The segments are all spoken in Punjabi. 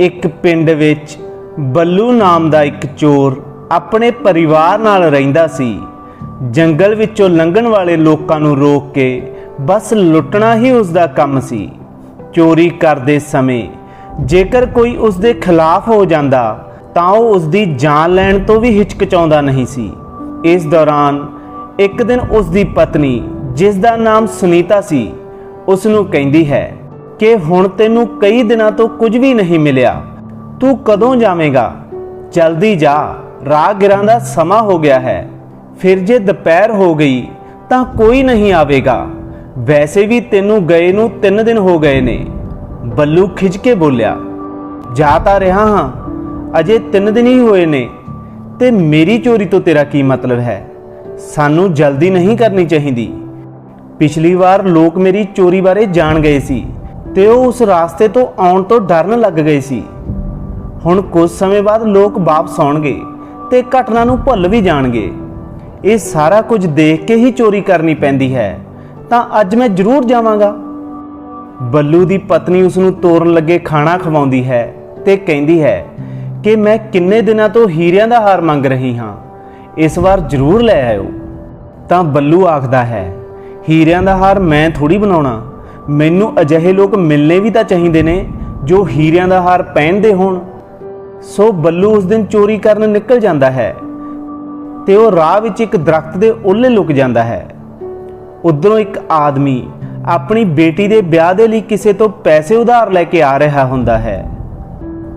ਇੱਕ ਪਿੰਡ ਵਿੱਚ ਬੱਲੂ ਨਾਮ ਦਾ ਇੱਕ ਚੋਰ ਆਪਣੇ ਪਰਿਵਾਰ ਨਾਲ ਰਹਿੰਦਾ ਸੀ। ਜੰਗਲ ਵਿੱਚੋਂ ਲੰਘਣ ਵਾਲੇ ਲੋਕਾਂ ਨੂੰ ਰੋਕ ਕੇ ਬਸ ਲੁੱਟਣਾ ਹੀ ਉਸ ਦਾ ਕੰਮ ਸੀ। ਚੋਰੀ ਕਰਦੇ ਸਮੇਂ ਜੇਕਰ ਕੋਈ ਉਸ ਦੇ ਖਿਲਾਫ ਹੋ ਜਾਂਦਾ ਤਾਂ ਉਹ ਉਸ ਦੀ ਜਾਨ ਲੈਣ ਤੋਂ ਵੀ ਹਿਚਕਚਾਉਂਦਾ ਨਹੀਂ ਸੀ। ਇਸ ਦੌਰਾਨ ਇੱਕ ਦਿਨ ਉਸ ਦੀ ਪਤਨੀ, ਜਿਸ ਦਾ ਨਾਮ ਸੁਨੀਤਾ ਸੀ, ਉਸ ਨੂੰ ਕਹਿੰਦੀ ਹੈ ਕਿ ਹੁਣ ਤੈਨੂੰ ਕਈ ਦਿਨਾਂ ਤੋਂ ਕੁਝ ਵੀ ਨਹੀਂ ਮਿਲਿਆ। ਤੂੰ ਕਦੋਂ ਜਾਵੇਂਗਾ? ਜਲਦੀ ਜਾ। ਰਾਹਗੀਰਾਂ ਦਾ ਸਮਾਂ ਹੋ ਗਿਆ ਹੈ। ਫਿਰ ਜੇ ਦੁਪਹਿਰ ਹੋ ਗਈ, ਤਾਂ ਕੋਈ ਨਹੀਂ ਆਵੇਗਾ। ਵੈਸੇ ਵੀ ਤੈਨੂੰ ਗਏ ਨੂੰ 3 ਦਿਨ ਹੋ ਗਏ ਨੇ। ਬੱਲੂ ਖਿੱਚ ਕੇ ਬੋਲਿਆ, ਜਾ ਤਾਂ ਰਿਹਾ ਹਾਂ। ਅਜੇ 3 ਦਿਨ ਹੀ ਹੋਏ ਨੇ। ਤੇ ਮੇਰੀ ਚੋਰੀ ਤੋਂ ਤੇਰਾ ਕੀ ਮਤਲਬ ਹੈ? ਸਾਨੂੰ ਜਲਦੀ ਨਹੀਂ ਕਰਨੀ ਚਾਹੀਦੀ। ਪਿਛਲੀ ਵਾਰ ਲੋਕ ਮੇਰੀ ਚੋਰੀ ਬਾਰੇ ਜਾਣ ਗਏ ਸੀ। ਤੇ ਉਹ ਉਸ ਰਾਸਤੇ ਤੋਂ ਆਉਣ ਤੋਂ ਡਰਨ ਲੱਗ ਗਏ ਸੀ। ਹੁਣ ਕੁਝ ਸਮੇਂ ਬਾਅਦ ਲੋਕ ਵਾਪਸ ਆਉਣਗੇ ਤੇ ਘਟਨਾ ਨੂੰ ਭੁੱਲ ਵੀ ਜਾਣਗੇ। ਇਹ ਸਾਰਾ ਕੁਝ ਦੇਖ ਕੇ ਹੀ ਚੋਰੀ ਕਰਨੀ ਪੈਂਦੀ ਹੈ। ਤਾਂ ਅੱਜ ਮੈਂ ਜ਼ਰੂਰ ਜਾਵਾਂਗਾ। ਬੱਲੂ ਦੀ ਪਤਨੀ ਉਸ ਨੂੰ ਤੋਰਨ ਲੱਗੇ ਖਾਣਾ ਖਵਾਉਂਦੀ ਹੈ ਤੇ ਕਹਿੰਦੀ ਹੈ ਕਿ ਮੈਂ ਕਿੰਨੇ ਦਿਨਾਂ ਤੋਂ ਹੀਰਿਆਂ ਦਾ ਹਾਰ ਮੰਗ ਰਹੀ ਹਾਂ। ਇਸ ਵਾਰ ਜ਼ਰੂਰ ਲੈ ਆਇਓ। ਤਾਂ ਬੱਲੂ ਆਖਦਾ ਹੈ, ਹੀਰਿਆਂ ਦਾ ਹਾਰ ਮੈਂ ਥੋੜੀ ਬਣਾਉਣਾ। ਮੈਨੂੰ ਅਜਿਹੇ ਲੋਕ ਮਿਲਨੇ ਵੀ ਤਾਂ ਚਾਹੀਦੇ ਨੇ ਜੋ ਹੀਰਿਆਂ ਦਾ ਹਾਰ ਪਹਿਨਦੇ ਹੋਣ। ਸੋ ਬੱਲੂ ਉਸ ਦਿਨ ਚੋਰੀ ਕਰਨ ਨਿਕਲ ਜਾਂਦਾ ਹੈ ਤੇ ਉਹ ਰਾਹ ਵਿੱਚ ਇੱਕ ਦਰਖਤ ਦੇ ਓਲੇ ਲੁਕ ਜਾਂਦਾ ਹੈ। ਉਧਰੋਂ ਇੱਕ ਆਦਮੀ ਆਪਣੀ ਬੇਟੀ ਦੇ ਵਿਆਹ ਦੇ ਲਈ ਕਿਸੇ ਤੋਂ ਪੈਸੇ ਉਧਾਰ ਲੈ ਕੇ ਆ ਰਿਹਾ ਹੁੰਦਾ ਹੈ।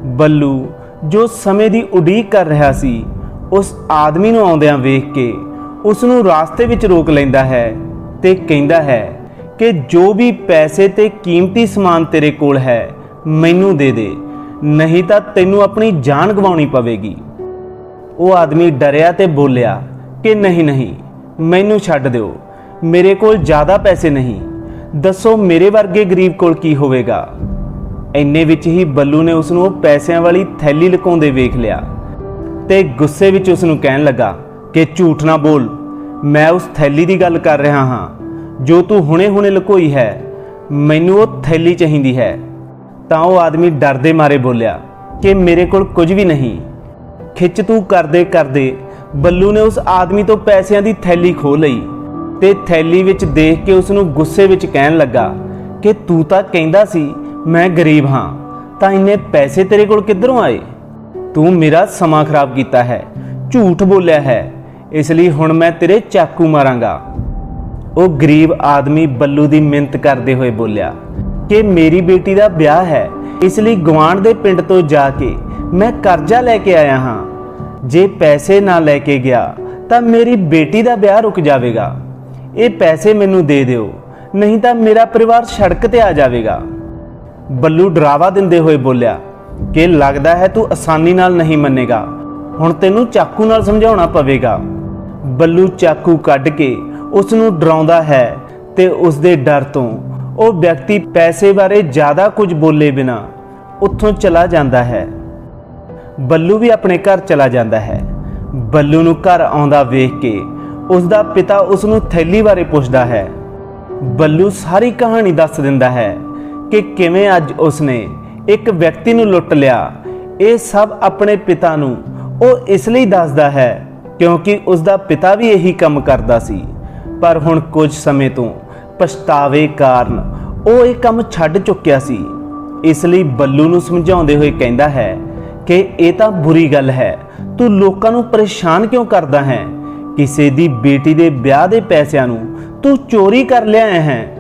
ਬੱਲੂ ਜੋ ਸਮੇਂ ਦੀ ਉਡੀਕ ਕਰ ਰਿਹਾ ਸੀ, ਉਸ ਆਦਮੀ ਨੂੰ ਆਉਂਦਿਆਂ ਵੇਖ ਕੇ ਉਸ ਨੂੰ ਰਾਸਤੇ ਵਿੱਚ ਰੋਕ ਲੈਂਦਾ ਹੈ ਤੇ ਕਹਿੰਦਾ ਹੈ ਕਿ ਜੋ ਵੀ ਪੈਸੇ ਤੇ ਕੀਮਤੀ ਸਮਾਨ ਤੇਰੇ ਕੋਲ ਹੈ, ਮੈਨੂੰ ਦੇ ਦੇ। ਨਹੀਂ ਤਾਂ ਤੈਨੂੰ ਆਪਣੀ ਜਾਨ ਗਵਾਉਣੀ ਪਵੇਗੀ। ਉਹ ਆਦਮੀ ਡਰਿਆ ਤੇ ਬੋਲਿਆ ਕਿ ਨਹੀਂ ਨਹੀਂ, ਮੈਨੂੰ ਛੱਡ ਦਿਓ। ਮੇਰੇ ਕੋਲ ਜ਼ਿਆਦਾ ਪੈਸੇ ਨਹੀਂ। ਦੱਸੋ ਮੇਰੇ ਵਰਗੇ ਗਰੀਬ ਕੋਲ ਕੀ ਹੋਵੇਗਾ? ਇੰਨੇ ਵਿੱਚ ਹੀ ਬੱਲੂ ਨੇ ਉਸ ਨੂੰ ਉਹ ਪੈਸਿਆਂ ਵਾਲੀ ਥੈਲੀ ਲੁਕਾਉਂਦੇ ਵੇਖ ਲਿਆ ਤੇ ਗੁੱਸੇ ਵਿੱਚ ਉਸ ਨੂੰ ਕਹਿਣ ਲੱਗਾ ਕਿ ਝੂਠ ਨਾ ਬੋਲ, ਮੈਂ ਉਸ ਥੈਲੀ ਦੀ ਗੱਲ ਕਰ ਰਿਹਾ ਹਾਂ। ਜੋ ਤੂੰ ਹੁਣੇ-ਹੁਣੇ ਲੁਕੋਈ ਹੈ, ਮੈਨੂੰ ਉਹ ਥੈਲੀ ਚਾਹੀਦੀ ਹੈ। ਤਾਂ ਉਹ ਆਦਮੀ ਡਰਦੇ ਮਾਰੇ ਬੋਲਿਆ ਕਿ ਮੇਰੇ ਕੋਲ ਕੁਝ ਵੀ ਨਹੀਂ। ਖਿੱਚ ਤੂੰ ਕਰਦੇ ਕਰਦੇ ਬੱਲੂ ਨੇ ਉਸ ਆਦਮੀ ਤੋਂ ਪੈਸਿਆਂ ਦੀ ਥੈਲੀ ਖੋਹ ਲਈ ਤੇ ਥੈਲੀ ਵਿੱਚ ਦੇਖ ਕੇ ਉਸ ਨੂੰ ਗੁੱਸੇ ਵਿੱਚ ਕਹਿਣ ਲੱਗਾ ਕਿ ਤੂੰ ਤਾਂ ਕਹਿੰਦਾ ਸੀ, ਮੈਂ ਗਰੀਬ ਹਾਂ, ਤਾਂ ਇੰਨੇ ਪੈਸੇ ਤੇਰੇ ਕੋਲ ਕਿੱਧਰੋਂ ਆਏ? ਤੂੰ ਮੇਰਾ ਸਮਾਂ ਖਰਾਬ ਕੀਤਾ ਹੈ, ਝੂਠ ਬੋਲਿਆ ਹੈ, ਇਸ ਲਈ ਹੁਣ ਮੈਂ ਤੇਰੇ ਚਾਕੂ ਮਾਰਾਂਗਾ। ਉਹ ਗਰੀਬ ਆਦਮੀ ਬੱਲੂ ਦੀ ਮਿੰਤ ਕਰਦੇ ਹੋਏ ਬੋਲਿਆ, ਕਿ ਮੇਰੀ ਬੇਟੀ ਦਾ ਵਿਆਹ ਹੈ, ਇਸ ਲਈ ਗਵਾਂਢ ਦੇ ਪਿੰਡ ਤੋਂ ਜਾ ਕੇ ਮੈਂ ਕਰਜ਼ਾ ਲੈ ਕੇ ਆਇਆ ਹਾਂ। ਜੇ ਪੈਸੇ ਨਾ ਲੈ ਕੇ ਗਿਆ, ਤਾਂ ਮੇਰੀ ਬੇਟੀ ਦਾ ਵਿਆਹ ਰੁਕ ਜਾਵੇਗਾ। ਇਹ ਪੈਸੇ ਮੈਨੂੰ ਦੇ ਦਿਓ, ਨਹੀਂ ਤਾਂ ਮੇਰਾ ਪਰਿਵਾਰ ਸੜਕ ਤੇ ਆ ਜਾਵੇਗਾ। ਬੱਲੂ ਡਰਾਵਾ ਦਿੰਦੇ ਹੋਏ ਬੋਲਿਆ, ਕਿ ਲੱਗਦਾ ਹੈ ਤੂੰ ਆਸਾਨੀ ਨਾਲ ਨਹੀਂ ਮੰਨੇਗਾ। ਹੁਣ ਤੈਨੂੰ ਚਾਕੂ ਨਾਲ ਸਮਝਾਉਣਾ ਪਵੇਗਾ। ਬੱਲੂ ਚਾਕੂ ਕੱਢ ਕੇ ਉਸ ਨੂੰ ਡਰਾਉਂਦਾ ਹੈ ਤੇ ਉਸ ਦੇ ਡਰ ਤੋਂ। ਉਹ ਵਿਅਕਤੀ ਪੈਸੇ ਬਾਰੇ ਜ਼ਿਆਦਾ ਕੁਝ ਬੋਲੇ ਬਿਨਾ ਉੱਥੋਂ ਚਲਾ ਜਾਂਦਾ ਹੈ। ਬੱਲੂ ਵੀ ਆਪਣੇ ਘਰ ਚਲਾ ਜਾਂਦਾ ਹੈ। ਬੱਲੂ ਨੂੰ ਘਰ ਆਉਂਦਾ ਵੇਖ ਕੇ ਉਸ ਦਾ ਪਿਤਾ ਉਸ ਨੂੰ ਥੈਲੀ ਬਾਰੇ ਪੁੱਛਦਾ ਹੈ। ਬੱਲੂ ਸਾਰੀ ਕਹਾਣੀ ਦੱਸ ਦਿੰਦਾ ਹੈ ਕਿ ਕਿਵੇਂ ਅੱਜ ਉਸਨੇ ਇੱਕ ਵਿਅਕਤੀ ਨੂੰ ਲੁੱਟ ਲਿਆ। ਇਹ ਸਭ ਆਪਣੇ ਪਿਤਾ ਨੂੰ ਉਹ ਇਸ ਲਈ ਦੱਸਦਾ ਹੈ ਕਿਉਂਕਿ ਉਸ ਦਾ ਪਿਤਾ ਵੀ ਇਹੀ ਕੰਮ ਕਰਦਾ ਸੀ। ਪਰ ਹੁਣ ਕੁਝ ਸਮੇਂ ਤੋਂ ਪਛਤਾਵੇ ਕਾਰਨ ਉਹ ਇਹ ਕੰਮ ਛੱਡ ਚੁੱਕਿਆ ਸੀ। ਇਸ ਲਈ ਬੱਲੂ ਨੂੰ ਸਮਝਾਉਂਦੇ ਹੋਏ ਕਹਿੰਦਾ ਹੈ ਕਿ ਇਹ ਤਾਂ ਬੁਰੀ ਗੱਲ ਹੈ। ਤੂੰ ਲੋਕਾਂ ਨੂੰ ਪਰੇਸ਼ਾਨ ਕਿਉਂ ਕਰਦਾ ਹੈ? ਕਿਸੇ ਦੀ ਬੇਟੀ ਦੇ ਵਿਆਹ ਦੇ ਪੈਸਿਆਂ ਨੂੰ ਤੂੰ ਚੋਰੀ ਕਰ ਲਿਆ ਹੈ।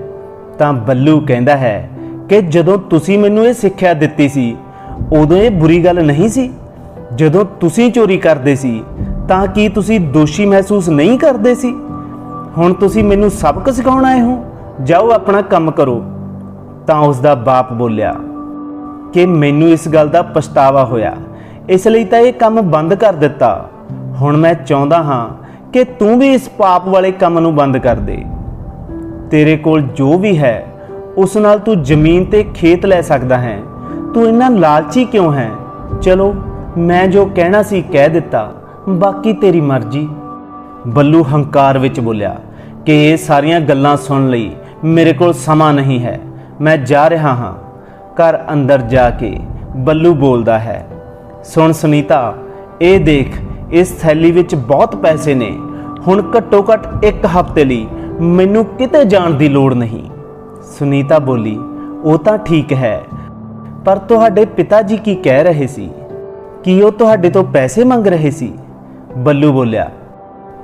ਤਾਂ ਬੱਲੂ ਕਹਿੰਦਾ ਹੈ ਕਿ ਜਦੋਂ ਤੁਸੀਂ ਮੈਨੂੰ ਇਹ ਸਿੱਖਿਆ ਦਿੱਤੀ ਸੀ, ਉਦੋਂ ਇਹ ਬੁਰੀ ਗੱਲ ਨਹੀਂ ਸੀ। ਜਦੋਂ ਤੁਸੀਂ ਚੋਰੀ ਕਰਦੇ ਸੀ, ਤਾਂ ਕੀ ਤੁਸੀਂ ਦੋਸ਼ੀ ਮਹਿਸੂਸ ਨਹੀਂ ਕਰਦੇ ਸੀ? ਹੁਣ ਤੁਸੀਂ ਮੈਨੂੰ ਸਬਕ ਸਿਖਾਉਣ ਆਏ ਹੋ? ਜਾਓ ਆਪਣਾ ਕੰਮ ਕਰੋ। ਤਾਂ ਉਸ ਦਾ ਬਾਪ ਬੋਲਿਆ, ਕਿ ਮੈਨੂੰ ਇਸ ਗੱਲ ਦਾ ਪਛਤਾਵਾ ਹੋਇਆ। ਇਸ ਲਈ ਤਾਂ ਇਹ ਕੰਮ ਬੰਦ ਕਰ ਦਿੱਤਾ। ਹੁਣ ਮੈਂ ਚਾਹੁੰਦਾ ਹਾਂ ਕਿ ਤੂੰ ਵੀ ਇਸ ਪਾਪ ਵਾਲੇ ਕੰਮ ਨੂੰ ਬੰਦ ਕਰ ਦੇ। ਤੇਰੇ ਕੋਲ ਜੋ ਵੀ ਹੈ, ਉਸ ਨਾਲ ਤੂੰ ਜ਼ਮੀਨ ਤੇ ਖੇਤ ਲੈ ਸਕਦਾ ਹੈ। ਤੂੰ ਇੰਨਾ ਲਾਲਚੀ ਕਿਉਂ ਹੈ? ਚਲੋ, ਮੈਂ ਜੋ ਕਹਿਣਾ ਸੀ ਕਹਿ ਦਿੱਤਾ। ਬਾਕੀ ਤੇਰੀ ਮਰਜ਼ੀ। ਬੱਲੂ ਹੰਕਾਰ ਵਿੱਚ ਬੋਲਿਆ, ਕਿ ਇਹ ਸਾਰੀਆਂ ਗੱਲਾਂ ਸੁਣ ਲਈ ਮੇਰੇ ਕੋਲ ਸਮਾਂ ਨਹੀਂ ਹੈ। ਮੈਂ ਜਾ ਰਿਹਾ ਹਾਂ। ਘਰ ਅੰਦਰ ਜਾ ਕੇ ਬੱਲੂ ਬੋਲਦਾ ਹੈ, ਸੁਣ ਸੁਨੀਤਾ, ਇਹ ਦੇਖ, ਇਸ ਥੈਲੀ ਵਿੱਚ ਬਹੁਤ ਪੈਸੇ ਨੇ। ਹੁਣ ਘੱਟੋ ਘੱਟ ਇੱਕ ਹਫ਼ਤੇ ਲਈ ਮੈਨੂੰ ਕਿਤੇ ਜਾਣ ਦੀ ਲੋੜ ਨਹੀਂ। ਸੁਨੀਤਾ ਬੋਲੀ, ਉਹ ਤਾਂ ਠੀਕ ਹੈ, ਪਰ ਤੁਹਾਡੇ ਪਿਤਾ ਜੀ ਕੀ ਕਹਿ ਰਹੇ ਸੀ? ਕੀ ਉਹ ਤੁਹਾਡੇ ਤੋਂ ਪੈਸੇ ਮੰਗ ਰਹੇ ਸੀ? ਬੱਲੂ ਬੋਲਿਆ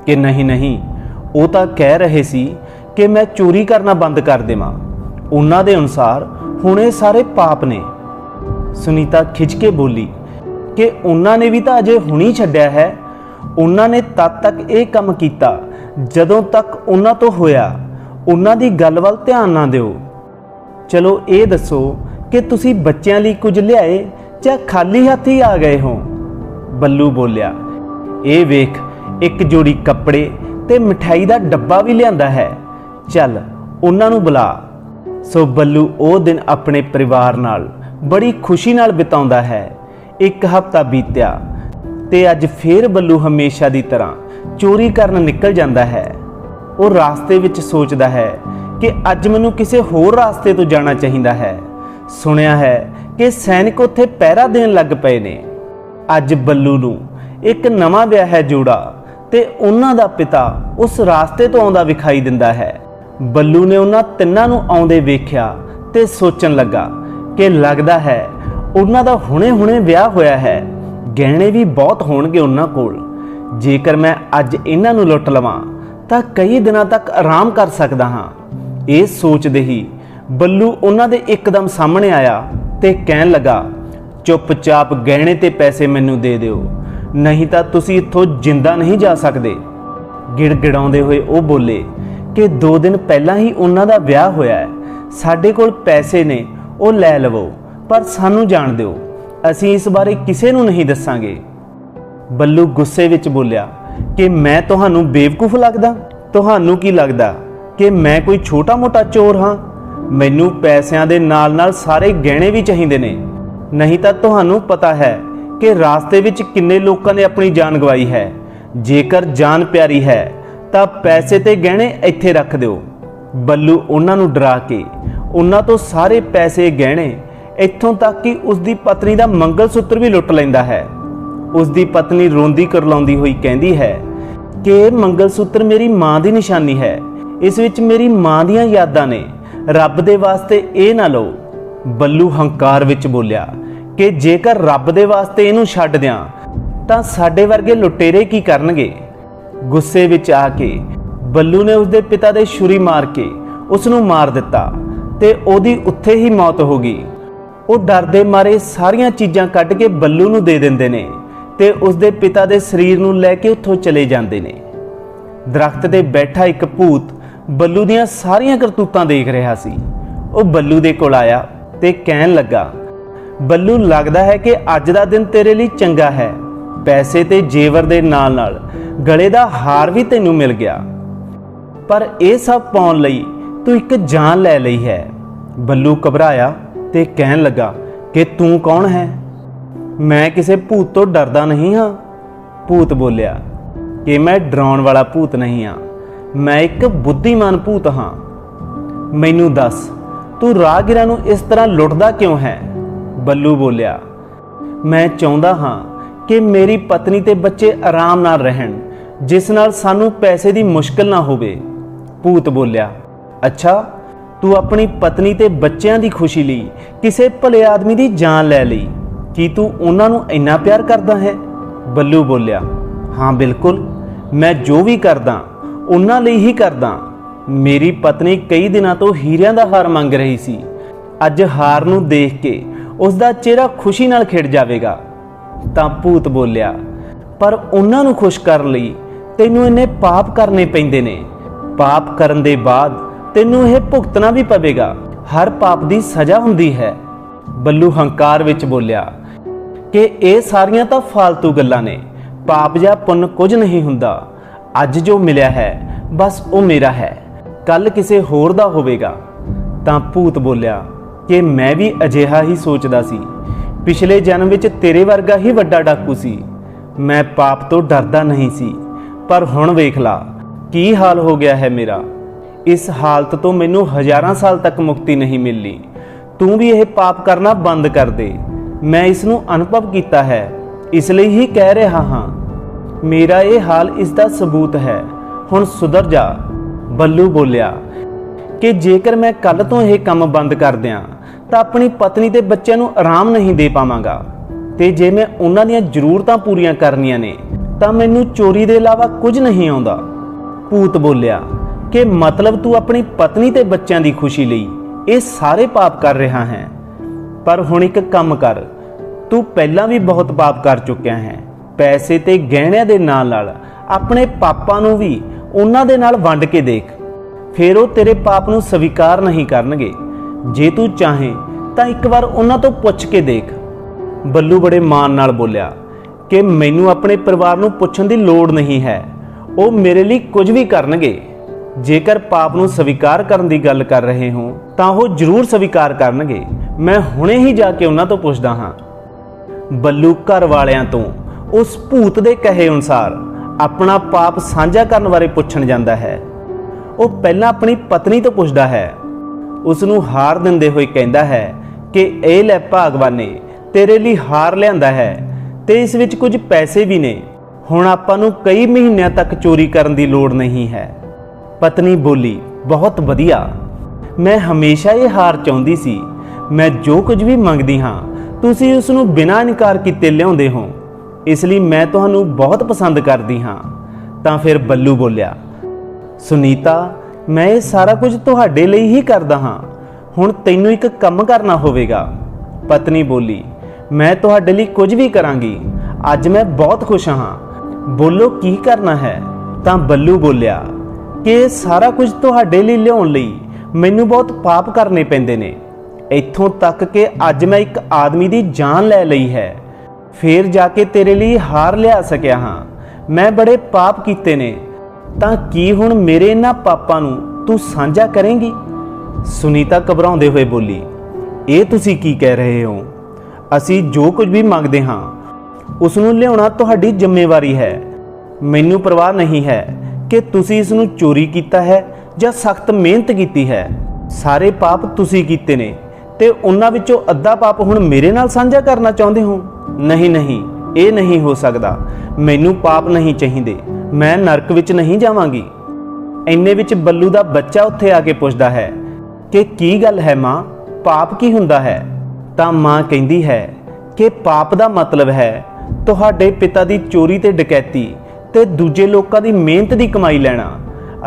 ਕਿ ਨਹੀਂ ਨਹੀਂ। ਉਹ ਤਾਂ ਕਹਿ ਰਹੇ ਸੀ ਕਿ ਮੈਂ ਚੋਰੀ ਕਰਨਾ ਬੰਦ ਕਰ ਦੇਵਾਂ। ਉਹਨਾਂ ਦੇ ਅਨੁਸਾਰ ਹੁਣ ਇਹ ਸਾਰੇ ਪਾਪ ਨੇ। ਸੁਨੀਤਾ ਖਿੱਚ ਕੇ ਬੋਲੀ ਕਿ ਉਹਨਾਂ ਨੇ ਵੀ ਤਾਂ ਅਜੇ ਹੁਣੀ ਛੱਡਿਆ ਹੈ। ਉਹਨਾਂ ਨੇ ਤਦ ਤੱਕ ਇਹ ਕੰਮ ਕੀਤਾ ਜਦੋਂ ਤੱਕ ਉਹਨਾਂ ਤੋਂ ਹੋਇਆ। ਉਹਨਾਂ ਦੀ ਗੱਲ ਵੱਲ ਧਿਆਨ ਨਾ ਦਿਓ। ਚਲੋ ਇਹ ਦੱਸੋ ਕਿ ਤੁਸੀਂ ਬੱਚਿਆਂ ਲਈ ਕੁਝ ਲਿਆਏ ਜਾਂ ਖਾਲੀ ਹੱਥ ਹੀ ਆ ਗਏ ਹੋ? ਬੱਲੂ ਬੋਲਿਆ, ਇਹ ਵੇਖ ਇੱਕ ਜੋੜੀ ਕੱਪੜੇ ਤੇ ਮਠਾਈ ਦਾ ਡੱਬਾ ਵੀ ਲਿਆਂਦਾ ਹੈ। ਚੱਲ, ਉਹਨਾਂ ਨੂੰ ਬੁਲਾ। ਸੋ ਬੱਲੂ ਉਹ ਦਿਨ ਆਪਣੇ ਪਰਿਵਾਰ ਨਾਲ ਬੜੀ ਖੁਸ਼ੀ ਨਾਲ ਬਿਤਾਉਂਦਾ ਹੈ। ਇੱਕ ਹਫ਼ਤਾ ਬੀਤਿਆ ਤੇ ਅੱਜ ਫੇਰ ਬੱਲੂ ਹਮੇਸ਼ਾ ਦੀ ਤਰ੍ਹਾਂ ਚੋਰੀ ਕਰਨ ਨਿਕਲ ਜਾਂਦਾ ਹੈ। ਉਹ ਰਾਸਤੇ ਵਿੱਚ ਸੋਚਦਾ ਹੈ ਕਿ ਅੱਜ ਮੈਨੂੰ ਕਿਸੇ ਹੋਰ ਰਾਸਤੇ ਤੋਂ ਜਾਣਾ ਚਾਹੀਦਾ ਹੈ। ਸੁਣਿਆ ਹੈ ਕਿ ਸੈਨਿਕ ਉੱਥੇ ਪਹਿਰਾ ਦੇਣ ਲੱਗ ਪਏ ਨੇ। ਅੱਜ ਬੱਲੂ ਨੂੰ ਇੱਕ ਨਵਾਂ ਵਿਆਹ ਹੈ ਜੋੜਾ ਤੇ ਉਹਨਾਂ ਦਾ ਪਿਤਾ ਉਸ ਰਾਸਤੇ ਤੋਂ ਆਉਂਦਾ ਵਿਖਾਈ ਦਿੰਦਾ ਹੈ। ਬੱਲੂ ਨੇ ਉਹਨਾਂ ਤਿੰਨਾਂ ਨੂੰ ਆਉਂਦੇ ਵੇਖਿਆ ਤੇ ਸੋਚਣ ਲੱਗਾ ਕਿ ਲੱਗਦਾ ਹੈ ਉਹਨਾਂ ਦਾ ਹੁਣੇ-ਹੁਣੇ ਵਿਆਹ ਹੋਇਆ ਹੈ। ਗਹਿਣੇ ਵੀ ਬਹੁਤ ਹੋਣਗੇ ਉਹਨਾਂ ਕੋਲ। ਜੇਕਰ ਮੈਂ ਅੱਜ ਇਹਨਾਂ ਨੂੰ ਲੁੱਟ ਲਵਾਂ, ਤਾਂ ਕਈ ਦਿਨਾਂ ਤੱਕ ਆਰਾਮ ਕਰ ਸਕਦਾ ਹਾਂ। ਇਹ ਸੋਚਦੇ ਹੀ ਬੱਲੂ ਉਹਨਾਂ ਦੇ ਇੱਕਦਮ ਸਾਹਮਣੇ ਆਇਆ ਤੇ ਕਹਿਣ ਲੱਗਾ, ਚੁੱਪਚਾਪ ਗਹਿਣੇ ਤੇ ਪੈਸੇ ਮੈਨੂੰ ਦੇ ਦਿਓ। ਨਹੀਂ ਤਾਂ ਤੁਸੀਂ ਇੱਥੋਂ ਜਿੰਦਾ ਨਹੀਂ ਜਾ ਸਕਦੇ। ਗਿੜਗਿੜਾਉਂਦੇ ਹੋਏ ਉਹ ਬੋਲੇ ਕਿ 2 ਦਿਨ ਪਹਿਲਾਂ ਹੀ ਉਹਨਾਂ ਦਾ ਵਿਆਹ ਹੋਇਆ ਹੈ। ਸਾਡੇ ਕੋਲ ਪੈਸੇ ਨੇ, ਉਹ ਲੈ ਲਵੋ, ਪਰ ਸਾਨੂੰ ਜਾਣ ਦਿਓ। ਅਸੀਂ ਇਸ ਬਾਰੇ ਕਿਸੇ ਨੂੰ ਨਹੀਂ ਦੱਸਾਂਗੇ। ਬੱਲੂ ਗੁੱਸੇ ਵਿੱਚ ਬੋਲਿਆ ਕਿ ਮੈਂ ਤੁਹਾਨੂੰ ਬੇਵਕੂਫ ਲੱਗਦਾ? ਤੁਹਾਨੂੰ ਕੀ ਲੱਗਦਾ ਕਿ ਮੈਂ ਕੋਈ ਛੋਟਾ-ਮੋਟਾ ਚੋਰ ਹਾਂ? ਮੈਨੂੰ ਪੈਸਿਆਂ ਦੇ ਨਾਲ-ਨਾਲ ਸਾਰੇ ਗਹਿਣੇ ਵੀ ਚਾਹੀਦੇ ਨੇ। ਨਹੀਂ ਤਾਂ ਤੁਹਾਨੂੰ ਪਤਾ ਹੈ ਕਿ ਰਾਸਤੇ ਵਿੱਚ ਕਿੰਨੇ ਲੋਕਾਂ ਨੇ ਆਪਣੀ ਜਾਨ ਗਵਾਈ ਹੈ? ਜੇਕਰ ਜਾਨ ਪਿਆਰੀ ਹੈ, ਤਾਂ ਪੈਸੇ ਤੇ ਗਹਿਣੇ ਇੱਥੇ ਰੱਖ ਦਿਓ। ਬੱਲੂ ਉਹਨਾਂ ਨੂੰ ਡਰਾ ਕੇ, ਉਹਨਾਂ ਤੋਂ ਸਾਰੇ ਪੈਸੇ ਗਹਿਣੇ, ਇੱਥੋਂ ਤੱਕ ਕਿ ਉਸ ਦੀ ਪਤਨੀ ਦਾ ਮੰਗਲ ਸੂਤਰ ਵੀ ਲੁੱਟ ਲੈਂਦਾ ਹੈ। ਉਸ ਦੀ ਪਤਨੀ ਰੋਂਦੀ ਕਰਲਾਉਂਦੀ ਹੋਈ ਕਹਿੰਦੀ ਹੈ ਕਿ ਇਹ ਮੰਗਲ ਸੂਤਰ ਮੇਰੀ ਮਾਂ ਦੀ ਨਿਸ਼ਾਨੀ ਹੈ। ਇਸ ਵਿੱਚ ਮੇਰੀ ਮਾਂ ਦੀਆਂ ਯਾਦਾਂ ਨੇ। ਰੱਬ ਦੇ ਵਾਸਤੇ ਇਹ ਨਾ ਲਓ। ਬੱਲੂ ਹੰਕਾਰ ਵਿੱਚ ਬੋਲਿਆ ਕਿ ਜੇਕਰ ਰੱਬ ਦੇ ਵਾਸਤੇ ਇਹਨੂੰ ਛੱਡ ਦਿਆਂ, ਤਾਂ ਸਾਡੇ ਵਰਗੇ ਲੁਟੇਰੇ ਕੀ ਕਰਨਗੇ? ਗੁੱਸੇ ਵਿੱਚ ਆ ਕੇ ਬੱਲੂ ਨੇ ਉਸਦੇ ਪਿਤਾ ਦੇ ਛੁਰੀ ਮਾਰ ਕੇ ਉਸ ਨੂੰ ਮਾਰ ਦਿੱਤਾ ਤੇ ਉਹਦੀ ਉੱਥੇ ਹੀ ਮੌਤ ਹੋ ਗਈ। ਉਹ ਡਰਦੇ ਮਾਰੇ ਸਾਰੀਆਂ ਚੀਜ਼ਾਂ ਕੱਢ ਕੇ ਬੱਲੂ ਨੂੰ ਦੇ ਦਿੰਦੇ ਨੇ ਤੇ ਉਸਦੇ ਪਿਤਾ ਦੇ ਸਰੀਰ ਨੂੰ ਲੈ ਕੇ ਉੱਥੋਂ ਚਲੇ ਜਾਂਦੇ ਨੇ। ਦਰਖਤ ਤੇ ਬੈਠਾ ਇੱਕ ਭੂਤ ਬੱਲੂ ਦੀਆਂ ਸਾਰੀਆਂ ਕਰਤੂਤਾਂ ਦੇਖ ਰਿਹਾ ਸੀ। ਉਹ ਬੱਲੂ ਦੇ ਕੋਲ ਆਇਆ ਤੇ ਕਹਿਣ ਲੱਗਾ ਬੱਲੂ, ਲੱਗਦਾ ਹੈ ਕਿ ਅੱਜ ਦਾ ਦਿਨ ਤੇਰੇ ਲਈ ਚੰਗਾ ਹੈ। ਪੈਸੇ ਤੇ ਜੇਵਰ ਦੇ ਨਾਲ-ਨਾਲ ਗਲੇ ਦਾ ਹਾਰ ਵੀ ਤੈਨੂੰ ਮਿਲ ਗਿਆ। ਪਰ ਇਹ ਸਭ ਪਾਉਣ ਲਈ ਤੂੰ ਇੱਕ ਜਾਨ ਲੈ ਲਈ ਹੈ। ਬੱਲੂ ਘਬਰਾਇਆ ਤੇ ਕਹਿਣ ਲੱਗਾ, ਕਿ ਤੂੰ ਕੌਣ ਹੈ? ਮੈਂ ਕਿਸੇ ਭੂਤ ਤੋਂ ਡਰਦਾ ਨਹੀਂ ਹਾਂ। ਭੂਤ ਬੋਲਿਆ, ਕਿ ਮੈਂ ਡਰਾਉਣ ਵਾਲਾ ਭੂਤ ਨਹੀਂ ਹਾਂ। ਮੈਂ ਇੱਕ ਬੁੱਧੀਮਾਨ ਭੂਤ ਹਾਂ। ਮੈਨੂੰ ਦੱਸ, ਤੂੰ ਰਾਹਗੀਰਾਂ ਨੂੰ ਇਸ ਤਰ੍ਹਾਂ ਲੁੱਟਦਾ ਕਿਉਂ ਹੈ? ਬੱਲੂ ਬੋਲਿਆ, ਮੈਂ ਚਾਹੁੰਦਾ ਹਾਂ ਕਿ ਮੇਰੀ ਪਤਨੀ ਤੇ ਬੱਚੇ ਆਰਾਮ ਨਾਲ ਰਹਿਣ, ਜਿਸ ਨਾਲ ਸਾਨੂੰ ਪੈਸੇ ਦੀ ਮੁਸ਼ਕਲ ਨਾ ਹੋਵੇ। ਭੂਤ ਬੋਲਿਆ, ਅੱਛਾ, ਤੂੰ ਆਪਣੀ ਪਤਨੀ ਤੇ ਬੱਚਿਆਂ ਦੀ ਖੁਸ਼ੀ ਲਈ ਕਿਸੇ ਭਲੇ ਆਦਮੀ ਦੀ ਜਾਨ ਲੈ ਲਈ। ਕੀ ਤੂੰ ਉਹਨਾਂ ਨੂੰ ਇੰਨਾ ਪਿਆਰ ਕਰਦਾ ਹੈ? ਬੱਲੂ ਬੋਲਿਆ, ਹਾਂ, ਬਿਲਕੁਲ, ਮੈਂ ਜੋ ਵੀ ਕਰਦਾ, ਉਹਨਾਂ ਲਈ ਹੀ ਕਰਦਾ। ਮੇਰੀ ਪਤਨੀ ਕਈ ਦਿਨਾਂ ਤੋਂ ਹੀਰਿਆਂ ਦਾ ਹਾਰ ਮੰਗ ਰਹੀ ਸੀ। ਅੱਜ ਹਾਰ ਨੂੰ ਦੇਖ ਕੇ ਉਸ ਦਾ ਚਿਹਰਾ ਖੁਸ਼ੀ ਨਾਲ ਖਿੜ ਜਾਵੇਗਾ। ਤਾਂ ਭੂਤ ਬੋਲਿਆ, ਪਰ ਉਹਨਾਂ ਨੂੰ ਖੁਸ਼ ਕਰਨ ਲਈ, ਤੈਨੂੰ ਇਹਨੇ ਪਾਪ ਕਰਨੇ ਪੈਂਦੇ ਨੇ। ਪਾਪ ਕਰਨ ਦੇ ਬਾਅਦ ਤੈਨੂੰ ਇਹ ਭੁਗਤਣਾ ਵੀ ਪਵੇਗਾ। ਹਰ ਪਾਪ ਦੀ ਸਜ਼ਾ ਹੁੰਦੀ ਹੈ। ਬੱਲੂ ਹੰਕਾਰ ਵਿੱਚ ਬੋਲਿਆ, ਕਿ ਇਹ ਸਾਰੀਆਂ ਤਾਂ ਫालतू ਗੱਲਾਂ ਨੇ। ਪਾਪ ਜਾਂ ਪੁੰਨ ਕੁਝ ਨਹੀਂ ਹੁੰਦਾ। ਅੱਜ ਜੋ ਮਿਲਿਆ ਹੈ, ਬਸ ਉਹ ਮੇਰਾ ਹੈ। ਕੱਲ ਕਿਸੇ ਹੋਰ ਦਾ ਹੋਵੇਗਾ। ਤਾਂ ਭੂਤ ਬੋਲਿਆ ਕਿ ਮੈਂ ਵੀ ਅਜਿਹਾ ਹੀ ਸੋਚਦਾ ਸੀ। ਪਿਛਲੇ ਜਨਮ ਵਿੱਚ ਤੇਰੇ ਵਰਗਾ ਹੀ ਵੱਡਾ ਡਾਕੂ ਸੀ। ਮੈਂ ਪਾਪ ਤੋਂ ਡਰਦਾ ਨਹੀਂ ਸੀ। ਪਰ ਹੁਣ ਵੇਖ ਲਾ, ਕੀ ਹਾਲ ਹੋ ਗਿਆ ਹੈ ਮੇਰਾ? ਇਸ ਹਾਲਤ ਤੋਂ ਮੈਨੂੰ ਹਜ਼ਾਰਾਂ ਸਾਲ ਤੱਕ ਮੁਕਤੀ ਨਹੀਂ ਮਿਲਣੀ ਤੂੰ ਵੀ ਇਹ ਪਾਪ ਕਰਨਾ ਬੰਦ ਕਰ ਦੇ। ਮੈਂ ਇਸ ਨੂੰ ਅਨੁਭਵ ਕੀਤਾ ਹੈ। ਇਸ ਲਈ ਹੀ ਕਹਿ ਰਿਹਾ ਹਾਂ। ਮੇਰਾ ਇਹ ਹਾਲ ਇਸ ਦਾ ਸਬੂਤ ਹੈ। ਹੁਣ ਸੁਧਰ ਜਾ। ਬੱਲੂ ਬੋਲਿਆ ਕਿ ਜੇਕਰ ਮੈਂ ਕੱਲ ਤੋਂ ਇਹ ਕੰਮ ਬੰਦ ਕਰ ਦਿਆਂ ਤਾਂ ਆਪਣੀ ਪਤਨੀ ਤੇ ਬੱਚਿਆਂ ਨੂੰ ਆਰਾਮ ਨਹੀਂ ਦੇ ਪਾਵਾਂਗਾ। ਤੇ ਜੇ ਮੈਂ ਉਹਨਾਂ ਦੀਆਂ ਜ਼ਰੂਰਤਾਂ ਪੂਰੀਆਂ ਕਰਨੀਆਂ ਨੇ, ਤਾਂ ਮੈਨੂੰ ਚੋਰੀ ਦੇ ਇਲਾਵਾ ਕੁਝ ਨਹੀਂ ਆਉਂਦਾ। ਭੂਤ ਬੋਲਿਆ, ਕਿ ਮਤਲਬ ਤੂੰ ਆਪਣੀ ਪਤਨੀ ਤੇ ਬੱਚਿਆਂ ਦੀ ਖੁਸ਼ੀ ਲਈ ਇਹ ਸਾਰੇ ਪਾਪ ਕਰ ਰਿਹਾ ਹੈ। ਪਰ ਹੁਣ ਇੱਕ ਕੰਮ ਕਰ, ਤੂੰ ਪਹਿਲਾਂ ਵੀ ਬਹੁਤ ਪਾਪ ਕਰ ਚੁੱਕਿਆ ਹੈ। ਪੈਸੇ ਤੇ ਗਹਿਣਿਆਂ ਦੇ ਨਾਲ ਨਾਲ, ਆਪਣੇ ਪਾਪਾਂ ਨੂੰ ਵੀ ਉਹਨਾਂ ਦੇ ਨਾਲ ਵੰਡ ਕੇ ਦੇਖ। ਫਿਰ ਉਹ ਤੇਰੇ ਪਾਪ ਨੂੰ ਸਵੀਕਾਰ ਨਹੀਂ ਕਰਨਗੇ। ਜੇ ਤੂੰ ਚਾਹੇ ਤਾਂ ਇੱਕ ਵਾਰ ਉਹਨਾਂ ਤੋਂ ਪੁੱਛ ਕੇ ਦੇਖ। ਬੱਲੂ ਬੜੇ ਮਾਣ ਨਾਲ ਬੋਲਿਆ ਕਿ ਮੈਨੂੰ ਆਪਣੇ ਪਰਿਵਾਰ ਨੂੰ ਪੁੱਛਣ ਦੀ ਲੋੜ ਨਹੀਂ ਹੈ। ਉਹ ਮੇਰੇ ਲਈ ਕੁਝ ਵੀ ਕਰਨਗੇ। ਜੇਕਰ ਪਾਪ ਨੂੰ ਸਵੀਕਾਰ ਕਰਨ ਦੀ ਗੱਲ ਕਰ ਰਹੇ ਹੋ, ਤਾਂ ਉਹ ਜ਼ਰੂਰ ਸਵੀਕਾਰ ਕਰਨਗੇ। ਮੈਂ ਹੁਣੇ ਹੀ ਜਾ ਕੇ ਉਹਨਾਂ ਤੋਂ ਪੁੱਛਦਾ ਹਾਂ। ਬੱਲੂ ਘਰ ਵਾਲਿਆਂ ਤੋਂ ਉਸ ਭੂਤ ਦੇ ਕਹੇ ਅਨੁਸਾਰ ਆਪਣਾ ਪਾਪ ਸਾਂਝਾ ਕਰਨ ਬਾਰੇ ਪੁੱਛਣ ਜਾਂਦਾ ਹੈ। ਉਹ ਪਹਿਲਾਂ ਆਪਣੀ ਪਤਨੀ ਤੋਂ ਪੁੱਛਦਾ ਹੈ ਉਸ ਨੂੰ ਹਾਰ ਦਿੰਦੇ ਹੋਏ ਕਹਿੰਦਾ ਹੈ ਕਿ ਇਹ ਲੈ ਭਾਗਵਾਨੇ, ਤੇਰੇ ਲਈ ਹਾਰ ਲਿਆਂਦਾ ਹੈ, ਤੇ ਇਸ ਵਿੱਚ ਕੁਝ ਪੈਸੇ ਵੀ ਨੇ। ਹੁਣ ਆਪਾਂ ਨੂੰ ਕਈ ਮਹੀਨਿਆਂ ਤੱਕ ਚੋਰੀ ਕਰਨ ਦੀ ਲੋੜ ਨਹੀਂ ਹੈ। ਪਤਨੀ ਬੋਲੀ, ਬਹੁਤ ਵਧੀਆ। ਮੈਂ ਹਮੇਸ਼ਾ ਇਹ ਹਾਰ ਚਾਹੁੰਦੀ ਸੀ। ਮੈਂ ਜੋ ਕੁਝ ਵੀ ਮੰਗਦੀ ਹਾਂ, ਤੁਸੀਂ ਉਸ ਨੂੰ ਬਿਨਾਂ ਇਨਕਾਰ ਕੀਤੇ ਲਿਆਉਂਦੇ ਹੋ। ਇਸ ਲਈ ਮੈਂ ਤੁਹਾਨੂੰ ਬਹੁਤ ਪਸੰਦ ਕਰਦੀ ਹਾਂ। ਤਾਂ ਫਿਰ ਬੱਲੂ ਬੋਲਿਆ, ਸੁਨੀਤਾ ਮੈਂ ਇਹ ਸਾਰਾ ਕੁਝ ਤੁਹਾਡੇ ਲਈ ਹੀ ਕਰਦਾ ਹਾਂ। ਹੁਣ ਤੈਨੂੰ ਇੱਕ ਕੰਮ ਕਰਨਾ ਹੋਵੇਗਾ। ਪਤਨੀ ਬੋਲੀ, ਮੈਂ ਤੁਹਾਡੇ ਲਈ ਕੁਝ ਵੀ ਕਰਾਂਗੀ। ਅੱਜ ਮੈਂ ਬਹੁਤ ਖੁਸ਼ ਹਾਂ। ਬੋਲੋ, ਕੀ ਕਰਨਾ ਹੈ? ਤਾਂ ਬੱਲੂ ਬੋਲਿਆ, ਕਿ ਇਹ ਸਾਰਾ ਕੁਝ ਤੁਹਾਡੇ ਲਈ ਲਿਆਉਣ ਲਈ ਮੈਨੂੰ ਬਹੁਤ ਪਾਪ ਕਰਨੇ ਪੈਂਦੇ ਨੇ। ਇੱਥੋਂ ਤੱਕ ਕਿ ਅੱਜ ਮੈਂ ਇੱਕ ਆਦਮੀ ਦੀ ਜਾਨ ਲੈ ਲਈ ਹੈ। ਫੇਰ ਜਾ ਕੇ ਤੇਰੇ ਲਈ ਹਾਰ ਲਿਆ ਸਕਿਆ ਹਾਂ। ਮੈਂ ਬੜੇ ਪਾਪ ਕੀਤੇ ਨੇ। ਤਾਂ ਕੀ ਹੁਣ ਮੇਰੇ ਇਹਨਾਂ ਪਾਪਾਂ ਨੂੰ ਤੂੰ ਸਾਂਝਾ ਕਰੇਂਗੀ? ਸੁਨੀਤਾ ਘਬਰਾਉਂਦੇ ਹੋਏ ਬੋਲੀ, ਇਹ ਤੁਸੀਂ ਕੀ ਕਹਿ ਰਹੇ ਹੋ? ਅਸੀਂ ਜੋ ਕੁਝ ਵੀ ਮੰਗਦੇ ਹਾਂ ਉਸ ਨੂੰ ਲਿਆਉਣਾ ਤੁਹਾਡੀ ਜ਼ਿੰਮੇਵਾਰੀ ਹੈ। ਮੈਨੂੰ ਪਰਵਾਹ ਨਹੀਂ ਹੈ ਕਿ ਤੁਸੀਂ ਇਸ ਨੂੰ ਚੋਰੀ ਕੀਤਾ ਹੈ ਜਾਂ ਸਖਤ ਮਿਹਨਤ ਕੀਤੀ ਹੈ। ਸਾਰੇ ਪਾਪ ਤੁਸੀਂ ਕੀਤੇ ਨੇ ਤੇ ਉਹਨਾਂ ਵਿੱਚੋਂ ਅੱਧਾ ਪਾਪ ਹੁਣ ਮੇਰੇ ਨਾਲ ਸਾਂਝਾ ਕਰਨਾ ਚਾਹੁੰਦੇ ਹੋ? ਨਹੀਂ ਨਹੀਂ, ਇਹ ਨਹੀਂ ਹੋ ਸਕਦਾ। ਮੈਨੂੰ ਪਾਪ ਨਹੀਂ ਚਾਹੀਦੇ। ਮੈਂ ਨਰਕ ਵਿੱਚ ਨਹੀਂ ਜਾਵਾਂਗੀ। ਇੰਨੇ ਵਿੱਚ ਬੱਲੂ ਦਾ ਬੱਚਾ ਉੱਥੇ ਆ ਕੇ ਪੁੱਛਦਾ ਹੈ ਕਿ ਕੀ ਗੱਲ ਹੈ ਮਾਂ? ਪਾਪ ਕੀ ਹੁੰਦਾ ਹੈ? ਤਾਂ ਮਾਂ ਕਹਿੰਦੀ ਹੈ ਕਿ ਪਾਪ ਦਾ ਮਤਲਬ ਹੈ ਤੁਹਾਡੇ ਪਿਤਾ ਦੀ ਚੋਰੀ ਤੇ ਡਕੈਤੀ ਤੇ ਦੂਜੇ ਲੋਕਾਂ ਦੀ ਮਿਹਨਤ ਦੀ ਕਮਾਈ ਲੈਣਾ।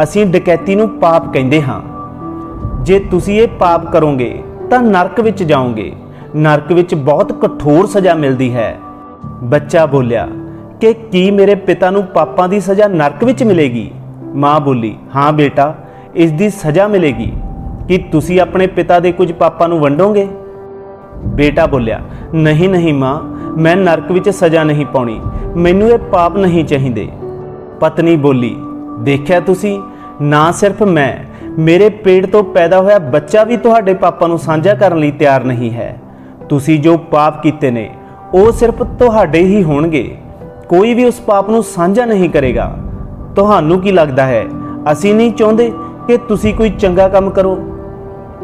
ਅਸੀਂ ਡਕੈਤੀ ਨੂੰ ਪਾਪ ਕਹਿੰਦੇ ਹਾਂ। ਜੇ ਤੁਸੀਂ ਇਹ ਪਾਪ ਕਰੋਗੇ ਤਾਂ ਨਰਕ ਵਿੱਚ ਜਾਓਗੇ। ਨਰਕ ਵਿੱਚ ਬਹੁਤ ਕਠੋਰ ਸਜ਼ਾ ਮਿਲਦੀ ਹੈ। ਬੱਚਾ ਬੋਲਿਆ ਕਿ ਕੀ ਮੇਰੇ ਪਿਤਾ ਨੂੰ ਪਾਪਾਂ ਦੀ ਸਜ਼ਾ ਨਰਕ ਵਿੱਚ ਮਿਲੇਗੀ? ਮਾਂ ਬੋਲੀ, ਹਾਂ ਬੇਟਾ, ਇਸ ਦੀ ਸਜ਼ਾ ਮਿਲੇਗੀ। ਕਿ ਤੁਸੀਂ ਆਪਣੇ ਪਿਤਾ ਦੇ ਕੁਝ ਪਾਪਾਂ ਨੂੰ ਵੰਡੋਗੇ? ਬੇਟਾ ਬੋਲਿਆ, ਨਹੀਂ ਨਹੀਂ ਮਾਂ, ਮੈਂ ਨਰਕ ਵਿੱਚ ਸਜ਼ਾ ਨਹੀਂ ਪਾਉਣੀ। ਮੈਨੂੰ ਇਹ ਪਾਪ ਨਹੀਂ ਚਾਹੀਦੇ। ਪਤਨੀ ਬੋਲੀ, ਦੇਖਿਆ ਤੁਸੀਂ, ਨਾ ਸਿਰਫ ਮੈਂ, ਮੇਰੇ ਪੇਟ ਤੋਂ ਪੈਦਾ ਹੋਇਆ ਬੱਚਾ ਵੀ ਤੁਹਾਡੇ ਪਾਪਾਂ ਨੂੰ ਸਾਂਝਾ ਕਰਨ ਲਈ ਤਿਆਰ ਨਹੀਂ ਹੈ। ਤੁਸੀਂ ਜੋ ਪਾਪ ਕੀਤੇ ਨੇ, ਉਹ ਸਿਰਫ ਤੁਹਾਡੇ ਹੀ ਹੋਣਗੇ। ਕੋਈ ਵੀ ਉਸ ਪਾਪ ਨੂੰ ਸਾਂਝਾ ਨਹੀਂ ਕਰੇਗਾ। ਤੁਹਾਨੂੰ ਕੀ ਲੱਗਦਾ ਹੈ? ਅਸੀਂ ਨਹੀਂ ਚਾਹੁੰਦੇ ਕਿ ਤੁਸੀਂ ਕੋਈ ਚੰਗਾ ਕੰਮ ਕਰੋ।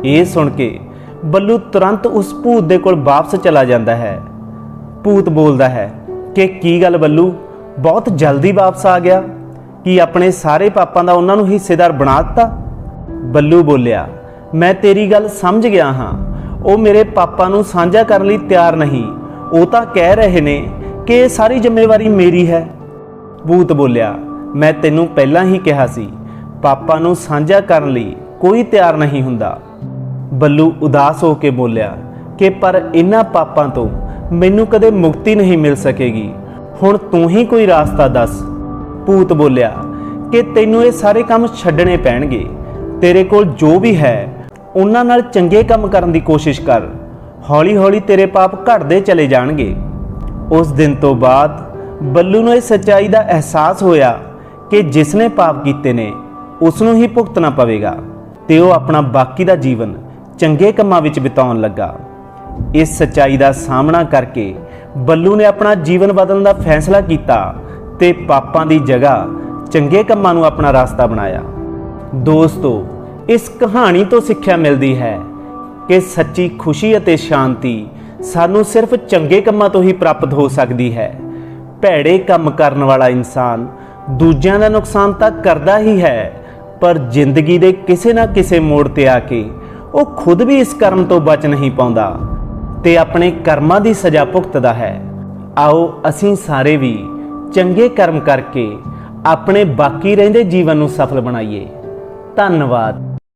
ਇਹ ਸੁਣ ਕੇ ਬੱਲੂ ਤੁਰੰਤ ਉਸ ਭੂਤ ਦੇ ਕੋਲ ਵਾਪਸ ਚਲਾ ਜਾਂਦਾ ਹੈ। ਭੂਤ ਬੋਲਦਾ ਹੈ ਕਿ ਕੀ ਗੱਲ ਬੱਲੂ? ਬਹੁਤ ਜਲਦੀ ਵਾਪਸ ਆ ਗਿਆ। ਕਿ ਆਪਣੇ ਸਾਰੇ ਪਾਪਾਂ ਦਾ ਉਹਨਾਂ ਨੂੰ ਹਿੱਸੇਦਾਰ ਬਣਾ ਦਿੱਤਾ? ਬੱਲੂ ਬੋਲਿਆ, ਮੈਂ ਤੇਰੀ ਗੱਲ ਸਮਝ ਗਿਆ ਹਾਂ। ਉਹ ਮੇਰੇ ਪਾਪਾਂ ਨੂੰ ਸਾਂਝਾ ਕਰਨ ਲਈ ਤਿਆਰ ਨਹੀਂ। ਉਹ ਤਾਂ ਕਹਿ ਰਹੇ ਨੇ ਕਿ ਇਹ ਸਾਰੀ ਜ਼ਿੰਮੇਵਾਰੀ ਮੇਰੀ ਹੈ। ਭੂਤ ਬੋਲਿਆ, ਮੈਂ ਤੈਨੂੰ ਪਹਿਲਾਂ ਹੀ ਕਿਹਾ ਸੀ, ਪਾਪਾ ਨੂੰ ਸਾਂਝਾ ਕਰਨ ਲਈ ਕੋਈ ਤਿਆਰ ਨਹੀਂ ਹੁੰਦਾ। ਬੱਲੂ ਉਦਾਸ ਹੋ ਕੇ ਬੋਲਿਆ, ਕਿ ਪਰ ਇਹਨਾਂ ਪਾਪਾਂ ਤੋਂ ਮੈਨੂੰ ਕਦੇ ਮੁਕਤੀ ਨਹੀਂ ਮਿਲ ਸਕੇਗੀ। ਹੁਣ ਤੂੰ ਹੀ ਕੋਈ ਰਾਸਤਾ ਦੱਸ। ਭੂਤ ਬੋਲਿਆ, ਕਿ ਤੈਨੂੰ ਇਹ ਸਾਰੇ ਕੰਮ ਛੱਡਣੇ ਪੈਣਗੇ। ਤੇਰੇ ਕੋਲ ਜੋ ਵੀ ਹੈ ਉਹਨਾਂ ਨਾਲ ਚੰਗੇ ਕੰਮ ਕਰਨ ਦੀ ਕੋਸ਼ਿਸ਼ ਕਰ। ਹੌਲੀ-ਹੌਲੀ ਤੇਰੇ ਪਾਪ ਘਟਦੇ ਚਲੇ ਜਾਣਗੇ। ਉਸ ਦਿਨ ਤੋਂ ਬਾਅਦ ਬੱਲੂ ਨੂੰ ਇਹ ਸੱਚਾਈ ਦਾ ਅਹਿਸਾਸ ਹੋਇਆ ਕਿ ਜਿਸ ਨੇ ਪਾਪ ਕੀਤੇ ਨੇ, ਉਸ ਨੂੰ ਹੀ ਭੁਗਤਣਾ ਪਵੇਗਾ ਤੇ ਉਹ ਆਪਣਾ ਬਾਕੀ ਦਾ ਜੀਵਨ ਚੰਗੇ ਕੰਮਾਂ ਵਿੱਚ ਬਿਤਾਉਣ ਲੱਗਾ। ਇਸ ਸੱਚਾਈ ਦਾ ਸਾਹਮਣਾ ਕਰਕੇ ਬੱਲੂ ਨੇ ਆਪਣਾ ਜੀਵਨ ਬਦਲਣ ਦਾ ਫੈਸਲਾ ਕੀਤਾ ਤੇ ਪਾਪਾਂ ਦੀ ਜਗ੍ਹਾ ਚੰਗੇ ਕੰਮਾਂ ਨੂੰ ਆਪਣਾ ਰਾਸਤਾ ਬਣਾਇਆ। ਦੋਸਤੋ, ਇਸ ਕਹਾਣੀ ਤੋਂ ਸਿੱਖਿਆ ਮਿਲਦੀ ਹੈ ਕਿ ਸੱਚੀ ਖੁਸ਼ੀ ਅਤੇ ਸ਼ਾਂਤੀ ਸਾਨੂੰ ਸਿਰਫ ਚੰਗੇ ਕੰਮਾਂ ਤੋਂ ਹੀ ਪ੍ਰਾਪਤ ਹੋ ਸਕਦੀ ਹੈ। ਭੈੜੇ ਕੰਮ ਕਰਨ ਵਾਲਾ ਇਨਸਾਨ ਦੂਜਿਆਂ ਦਾ ਨੁਕਸਾਨ ਤਾਂ ਕਰਦਾ ਹੀ ਹੈ, ਪਰ ਜ਼ਿੰਦਗੀ ਦੇ ਕਿਸੇ ਨਾ ਕਿਸੇ ਮੋੜ ਤੇ ਆ ਕੇ ਉਹ ਖੁਦ ਵੀ ਇਸ ਕਰਨ ਤੋਂ ਬਚ ਨਹੀਂ ਪਾਉਂਦਾ ਤੇ ਆਪਣੇ ਕਰਮਾਂ ਦੀ ਸਜ਼ਾ ਭੁਗਤਦਾ ਹੈ। ਆਓ ਅਸੀਂ ਸਾਰੇ ਵੀ ਚੰਗੇ ਕਰਮ ਕਰਕੇ ਆਪਣੇ ਬਾਕੀ ਰਹਿੰਦੇ ਜੀਵਨ ਨੂੰ ਸਫਲ ਬਣਾਈਏ। ਧੰਨਵਾਦ।